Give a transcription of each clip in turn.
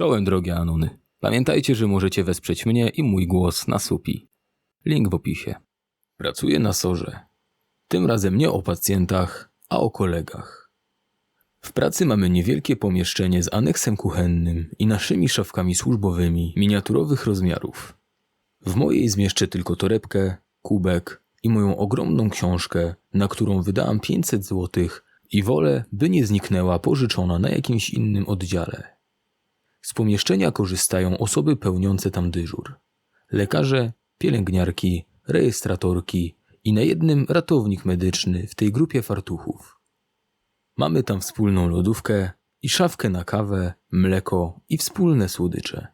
Czołem drogie Anuny. Pamiętajcie, że możecie wesprzeć mnie i mój głos na Supi. Link w opisie. Pracuję na sorze. Tym razem nie o pacjentach, a o kolegach. W pracy mamy niewielkie pomieszczenie z aneksem kuchennym i naszymi szafkami służbowymi miniaturowych rozmiarów. W mojej zmieszczę tylko torebkę, kubek i moją ogromną książkę, na którą wydałam 500 zł i wolę, by nie zniknęła pożyczona na jakimś innym oddziale. Z pomieszczenia korzystają osoby pełniące tam dyżur. Lekarze, pielęgniarki, rejestratorki i na jednym ratownik medyczny w tej grupie fartuchów. Mamy tam wspólną lodówkę i szafkę na kawę, mleko i wspólne słodycze.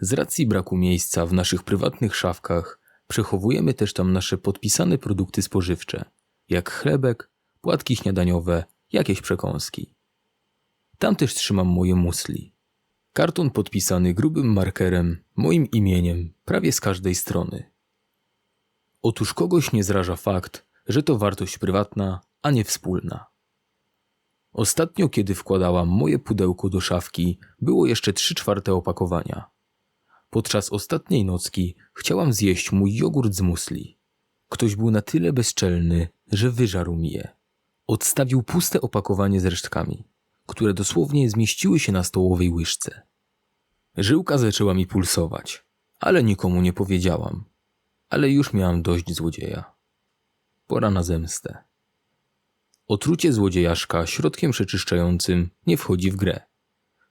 Z racji braku miejsca w naszych prywatnych szafkach przechowujemy też tam nasze podpisane produkty spożywcze, jak chlebek, płatki śniadaniowe, jakieś przekąski. Tam też trzymam moje musli. Karton podpisany grubym markerem, moim imieniem, prawie z każdej strony. Otóż kogoś nie zraża fakt, że to wartość prywatna, a nie wspólna. Ostatnio, kiedy wkładałam moje pudełko do szafki, było jeszcze trzy czwarte opakowania. Podczas ostatniej nocki chciałam zjeść mój jogurt z musli. Ktoś był na tyle bezczelny, że wyżarł mi je. Odstawił puste opakowanie z resztkami, które dosłownie zmieściły się na stołowej łyżce. Żyłka zaczęła mi pulsować, ale nikomu nie powiedziałam. Ale już miałam dość złodzieja. Pora na zemstę. Otrucie złodziejaszka środkiem przeczyszczającym nie wchodzi w grę.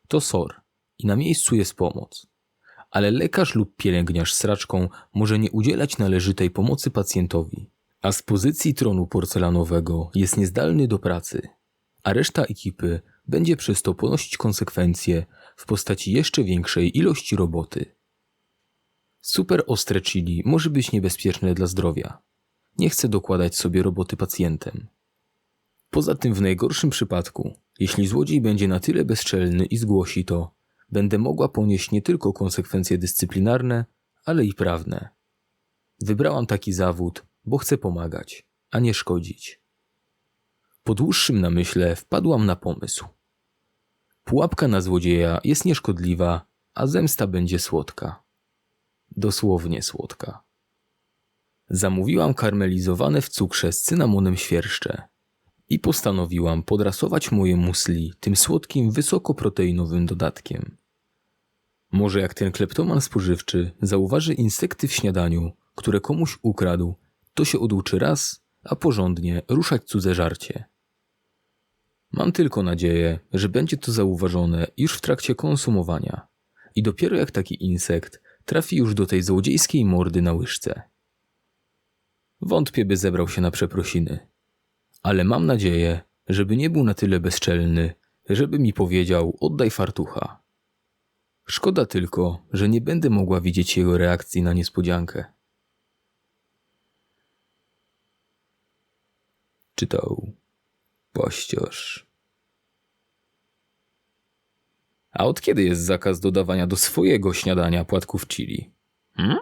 To SOR i na miejscu jest pomoc. Ale lekarz lub pielęgniarz sraczką może nie udzielać należytej pomocy pacjentowi, a z pozycji tronu porcelanowego jest niezdalny do pracy, a reszta ekipy będzie przez to ponosić konsekwencje w postaci jeszcze większej ilości roboty. Super ostre chili może być niebezpieczne dla zdrowia. Nie chcę dokładać sobie roboty pacjentem. Poza tym w najgorszym przypadku, jeśli złodziej będzie na tyle bezczelny i zgłosi to, będę mogła ponieść nie tylko konsekwencje dyscyplinarne, ale i prawne. Wybrałam taki zawód, bo chcę pomagać, a nie szkodzić. Po dłuższym namyśle wpadłam na pomysł. Pułapka na złodzieja jest nieszkodliwa, a zemsta będzie słodka. Dosłownie słodka. Zamówiłam karmelizowane w cukrze z cynamonem świerszcze i postanowiłam podrasować moje musli tym słodkim, wysokoproteinowym dodatkiem. Może jak ten kleptoman spożywczy zauważy insekty w śniadaniu, które komuś ukradł, to się oduczy raz, a porządnie ruszać cudze żarcie. Mam tylko nadzieję, że będzie to zauważone już w trakcie konsumowania i dopiero jak taki insekt trafi już do tej złodziejskiej mordy na łyżce. Wątpię, by zebrał się na przeprosiny, ale mam nadzieję, żeby nie był na tyle bezczelny, żeby mi powiedział: oddaj fartucha. Szkoda tylko, że nie będę mogła widzieć jego reakcji na niespodziankę. Czytał pościosz. A od kiedy jest zakaz dodawania do swojego śniadania płatków chili? Hmm?